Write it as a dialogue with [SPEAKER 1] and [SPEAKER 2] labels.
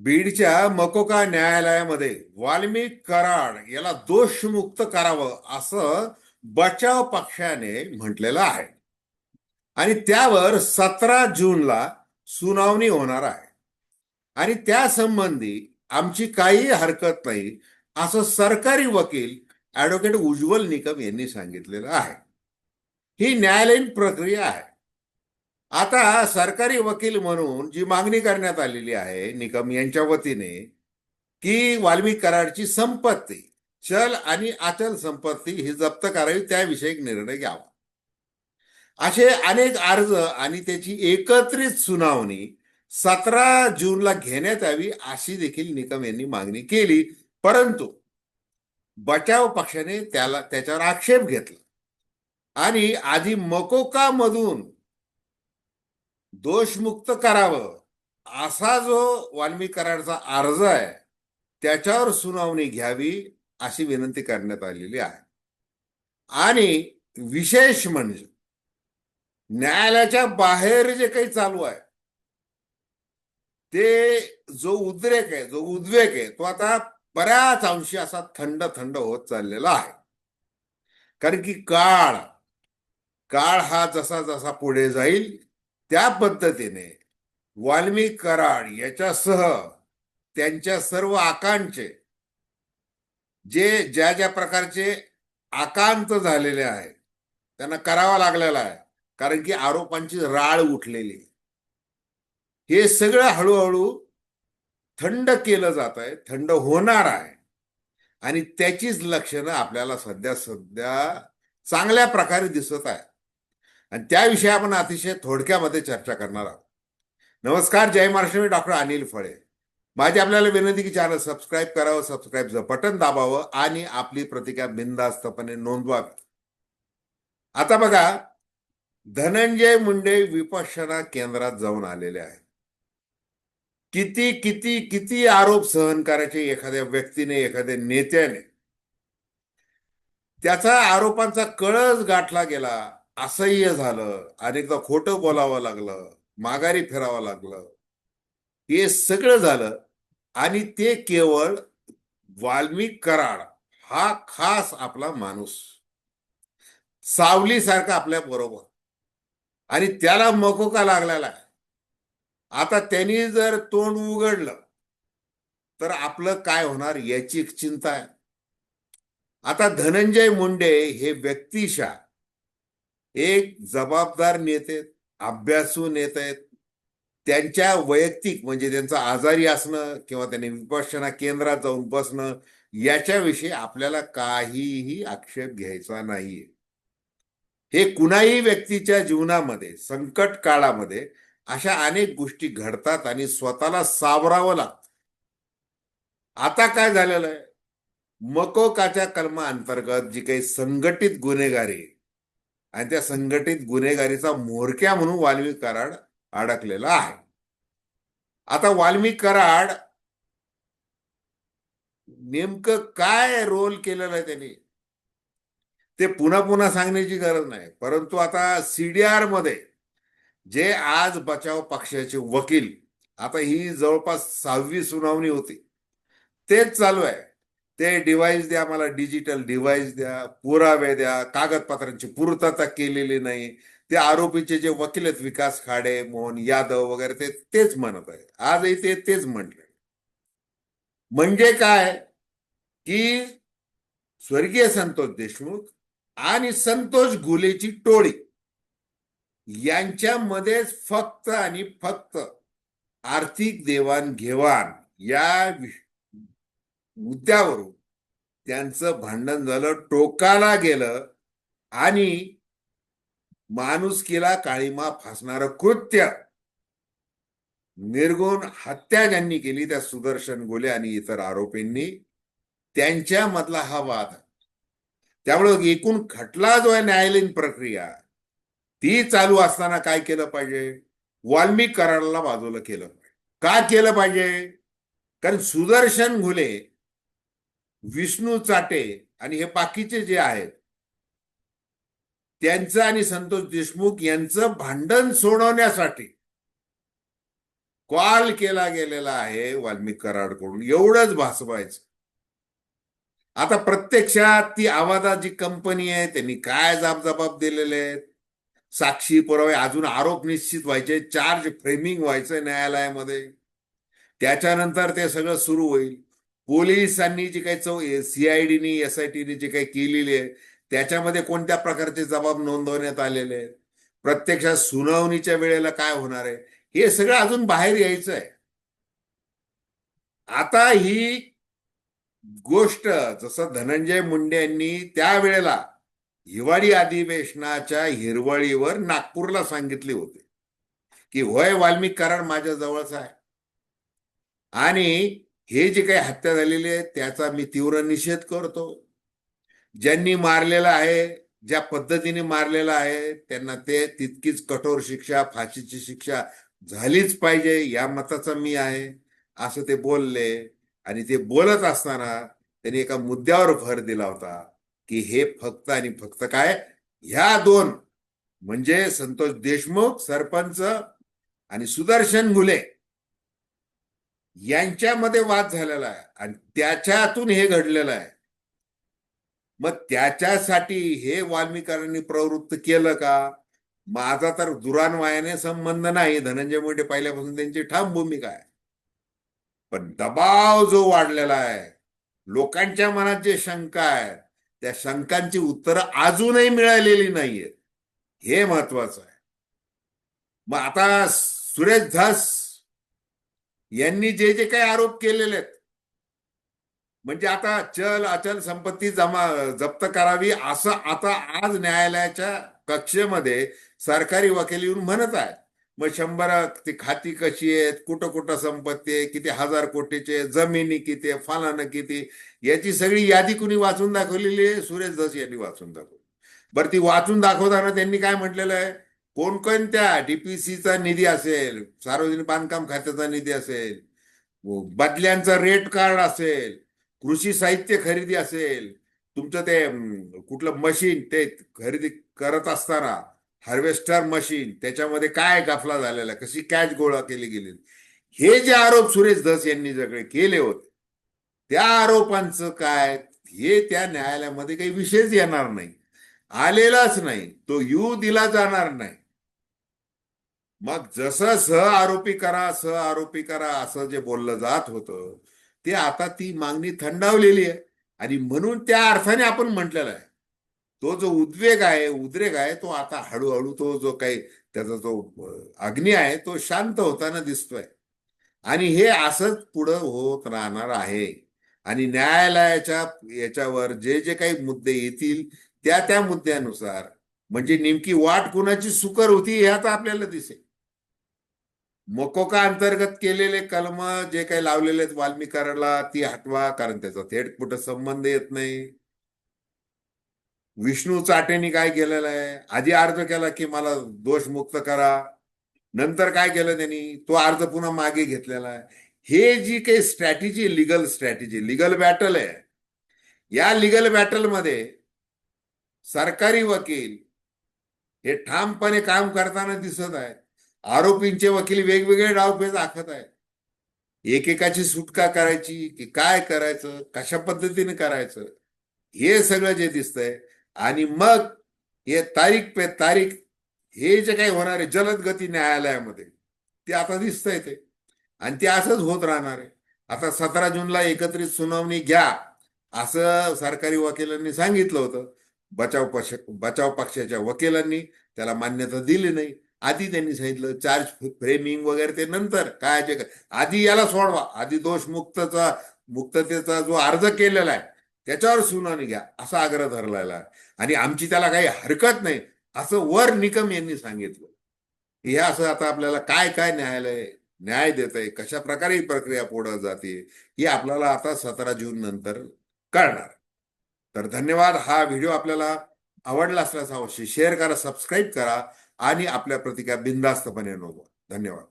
[SPEAKER 1] बीडच्या मकोका न्यायालयामध्ये वाल्मिक कराड याला दोषमुक्त करावं असं बचाव पक्षाने म्हटलेलं आहे. आणि त्यावर सतरा जूनला सुनावणी होणार आहे. आणि त्या संबंधी आमची काही हरकत नाही असं सरकारी वकील ऍडव्होकेट उज्ज्वल निकम यांनी सांगितलेलं आहे. ही न्यायालयीन प्रक्रिया आहे. आता सरकारी वकील म्हणून जी मागणी करण्यात आलेली आहे निकम यांच्या वतीने की वाल्मिक कराडची संपत्ती चल आणि अचल संपत्ती ही जप्त करावी त्याविषयी निर्णय घ्यावा. असे अनेक अर्ज आणि त्याची एकत्रित सुनावणी सतरा जूनला घेण्यात यावी अशी देखील निकम यांनी मागणी केली. परंतु बचाव पक्षाने त्याला त्याच्यावर आक्षेप घेतला. आणि आधी मकोका मधून दोषमुक्त करावं. असा जो वाल्मिक अर्ज आहे त्याच्यावर सुनावणी घ्यावी अशी विनंती करण्यात आलेली आहे. आणि विशेष म्हणजे न्यायालयाच्या बाहेर जे काही चालू आहे ते जो उद्रेक आहे जो उद्वेग आहे तो आता बऱ्याच अंशी असा थंड थंड होत चाललेला आहे. कारण की काळ काळ हा जसा जसा पुढे जाईल त्या पद्धतीने वाल्मिक कराड याच्यासह त्यांच्या सर्व आकांचे जे ज्या ज्या प्रकारचे आकांत झालेले आहेत त्यांना करावा लागलेला आहे. कारण की आरोपांची राळ उठलेली हे सगळं हळूहळू थंड केलं जात आहे थंड होणार आहे. आणि त्याचीच लक्षणं आपल्याला सध्या सध्या चांगल्या प्रकारे दिसत आहे आणि त्याविषयी आपण अतिशय थोडक्यामध्ये चर्चा करणार आहोत. नमस्कार जय महाराष्ट्र मी डॉक्टर अनिल फळे. माझी आपल्याला विनंती की चॅनल सबस्क्राईब करावं सबस्क्राईबचं बटन दाबावं आणि आपली प्रतिक्रिया बिनधास्तपणे नोंदवावी. आता बघा धनंजय मुंडे विपश्यना केंद्रात जाऊन आलेले आहेत. किती किती किती आरोप सहन करायचे एखाद्या व्यक्तीने एखाद्या नेत्याने? त्याचा आरोपांचा कळस गाठला गेला. असह्य झालं अनेकदा खोटं बोलावं लागलं माघारी फिरावं लागलं. हे सगळं झालं आणि ते केवळ वाल्मिक कराड हा खास आपला माणूस. सावलीसारखा आपल्या बरोबर. आणि त्याला मकोका लागलेला आहे. आता त्यांनी जर तोंड उघडलं तर आपलं काय होणार याची चिंता आहे. आता धनंजय मुंडे हे व्यक्तिशा एक जबाबदार नेते अभ्यासू नेते आहेत त्यांच्या वैयक्तिक म्हणजे त्यांचं आजारी असणं किंवा त्यांनी विपश्यना केंद्रात जाऊन बसणं याच्याविषयी आपल्याला काहीही आक्षेप घ्यायचा नाहीये. हे कुणाही व्यक्तीच्या जीवनामध्ये संकट काळामध्ये अशा अनेक गोष्टी घडतात आणि स्वतःला सावरावं लागतं. आता काय झालेलं आहे? मकोकाच्या कलमा अंतर्गत जी काही संघटित गुन्हेगारी आणि त्या संघटित गुन्हेगारीचा म्होरक्या म्हणून वाल्मिक कराड अडकलेला आहे. आता वाल्मिक कराड नेमकं काय रोल केलेला आहे त्यांनी? ते पुन्हा पुन्हा सांगण्याची गरज नाही. परंतु आता सीडीआरमध्ये जे आज बचाव पक्षाचे वकील आता ही जवळपास सहावी सुनावणी होती. तेच चालू आहे. ते डिव्हाइस द्या मला डिजिटल डिव्हाइस द्या पुरावे द्या कागदपत्रांची पूर्तता केलेली नाही. ते आरोपीचे जे वकील आहेत विकास खाडे मोहन यादव वगैरे ते तेच म्हणत आहे आजही ते तेच म्हटले म्हणजे काय? की स्वर्गीय संतोष देशमुख आणि संतोष गुलेची टोळी यांच्यामध्येच फक्त आणि फक्त आर्थिक देवाणघेवाण या मुद्द्यावरून त्यांचं भांडण झालं टोकाला गेलं आणि माणुसकीला काळीमा फासणारं कृत्य. निर्गुण हत्या ज्यांनी केली त्या सुदर्शन गोले आणि इतर आरोपींनी त्यांच्यामधला हा वाद. त्यामुळे एकूण खटला जो आहे न्यायालयीन प्रक्रिया ती चालू असताना काय केलं पाहिजे? वाल्मिक कराडाला बाजूला केलं पाहिजे. का केलं पाहिजे? कारण सुदर्शन घुले विष्णू चाटे आणि हे बाकीचे जे आहेत त्यांचं आणि संतोष देशमुख यांचं भांडण सोडवण्यासाठी कॉल केला गेलेला आहे वाल्मिक कराडकडून एवढंच भासवायचं. आता प्रत्यक्षात ती आवाजा जी कंपनी आहे त्यांनी काय जाब जबाब दिलेले आहेत? साक्षी पुरावे अजून आरोप निश्चित व्हायचे चार्ज फ्रेमिंग व्हायचं न्यायालयामध्ये. त्याच्यानंतर ते सगळं सुरू होईल. पोलिसांनी जी काही चौ सीआयडीनी एस आय टीने जी काही केलेली आहे त्याच्यामध्ये कोणत्या प्रकारचे जबाब नोंदवण्यात आलेले आहेत? प्रत्यक्षात सुनावणीच्या वेळेला काय होणार आहे? हे सगळं अजून बाहेर यायचं आहे. आता ही गोष्ट जसं धनंजय मुंडे यांनी त्यावेळेला हिवाळी अधिवेशनाच्या हिरवळीवर नागपूरला सांगितले होते की होय वाल्मिक करार माझ्या जवळच आहे. आणि हे जे काही हत्या झालेली आहे त्याचा मी तीव्र निषेध करतो. ज्यांनी मारलेला आहे ज्या पद्धतीने मारलेला आहे त्यांना ते तितकीच कठोर शिक्षा फाशीची शिक्षा झालीच पाहिजे या मताचा मी आहे. असं ते बोलले आणि ते बोलत असताना त्यांनी एका मुद्द्यावर भर दिला होता की हे फक्त आणि फक्त काय? ह्या दोन म्हणजे संतोष देशमुख सरपंच आणि सुदर्शन घुले यांच्यामध्ये वाद झालेला आहे आणि त्याच्यातून हे घडलेलं आहे. मग त्याच्यासाठी हे वाल्मिकांनी प्रवृत्त केलं का? माझा तर दुरान्वयाने संबंध नाही. धनंजय मुंडे पहिल्यापासून त्यांची ठाम भूमिका आहे. पण दबाव जो वाढलेला आहे लोकांच्या मनात जे शंका आहे त्या शंकांची उत्तरं अजूनही मिळालेली नाहीयेत. हे महत्वाचं आहे. मग आता सुरेश धस यांनी जे जे काही आरोप केलेले आहेत म्हणजे आता चल अचल संपत्ती जमा जप्त करावी असं आता आज न्यायालयाच्या कक्षेमध्ये सरकारी वकील येऊन म्हणत आहे मग शंभर ती खाती कशी आहेत कुठं कुठं संपत्ती आहे किती हजार कोटीचे जमिनी किती आहे फलानं किती याची सगळी यादी कुणी वाचून दाखवलेली आहे? सुरेश धस यांनी वाचून दाखवली. बरं ती वाचून दाखवताना त्यांनी काय म्हटलेलं आहे? कोणकोणत्या डीपीसीचा निधी असेल सार्वजनिक बांधकाम खात्याचा निधी असेल बदल्यांचा रेट कार्ड असेल कृषी साहित्य खरेदी असेल तुमचं ते कुठलं मशीन ते खरेदी करत असताना हार्वेस्टर मशीन त्याच्यामध्ये काय गाफला झालेला कशी कॅच गोळा केली गेली? हे जे आरोप सुरेश धस यांनी सगळे केले होते त्या आरोपांचं काय हे त्या न्यायालयामध्ये काही विषयच येणार नाही. आलेलाच नाही तो यू दिला जाणार नाही. मग जसं सह आरोपी करा सह आरोपी करा असं जे बोललं जात होतं ते आता ती मागणी थंडावलेली आहे. आणि म्हणून त्या अर्थाने आपण म्हटलेला आहे. तो जो उद्वेग आहे उद्रेक आहे तो आता हळूहळू तो जो काही त्याचा जो अग्नी आहे तो शांत होताना दिसतोय. आणि हे असंच पुढं होत राहणार आहे. आणि न्यायालयाच्या याच्यावर जे जे काही मुद्दे येतील त्या त्या मुद्द्यानुसार. म्हणजे नेमकी वाट कुणाची सुकर होती हे आपल्याला दिसेल. मकोका अंतर्गत केलेले कलम जे काही लावलेले आहेत वाल्मिकाराला ती हटवा कारण त्याचा थेट कुठं संबंध येत नाही. विष्णू चाटेनी काय केलेलं आहे? आधी अर्ज केला की मला दोषमुक्त करा. नंतर काय केलं त्यांनी? तो अर्ज पुन्हा मागे घेतलेला आहे. हे जी काही strategy legal strategy legal battle आहे या लिगल बॅटलमध्ये सरकारी वकील. हे ठामपणे काम करताना दिसत आहेत. आरोपींचे वकील वेगवेगळे डावपेच आखत आहेत. एकेकाची सुटका करायची की काय करायचं कशा पद्धतीने करायचं हे सगळं जे दिसतंय. आणि मग हे तारीख पे तारीख हे जे काही होणार आहे जलद गती न्यायालयामध्ये ते आता दिसतंय ते. आणि ते असंच होत राहणार आहे. आता सतरा जूनला एकत्रित सुनावणी घ्या असं सरकारी वकिलांनी सांगितलं होतं. बचाव पक्ष बचाव पक्षाच्या वकिलांनी त्याला मान्यता दिली नाही. आधी त्यांनी सांगितलं चार्ज फ्रेमिंग वगैरे ते नंतर काय जे आधी याला सोडवा. आधी दोष मुक्तचा मुक्ततेचा जो अर्ज केलेला आहे त्याच्यावर सुनावणी घ्या असा आग्रह धरलेला आहे. आणि आमची त्याला काही हरकत नाही असं वर निकम यांनी सांगितलं. हे असं आता आपल्याला काय काय न्यायालय न्याय देत आहे कशा प्रकारे ही प्रक्रिया पुढे जाते ही आपल्याला आता सतरा जून नंतर कळणार. तर धन्यवाद. हा व्हिडिओ आपल्याला आवडला असल्यास अवश्य शेअर करा सबस्क्राईब करा आणि आपल्या प्रतिक्रिया बिंदास्तपणे नोंदवा. धन्यवाद.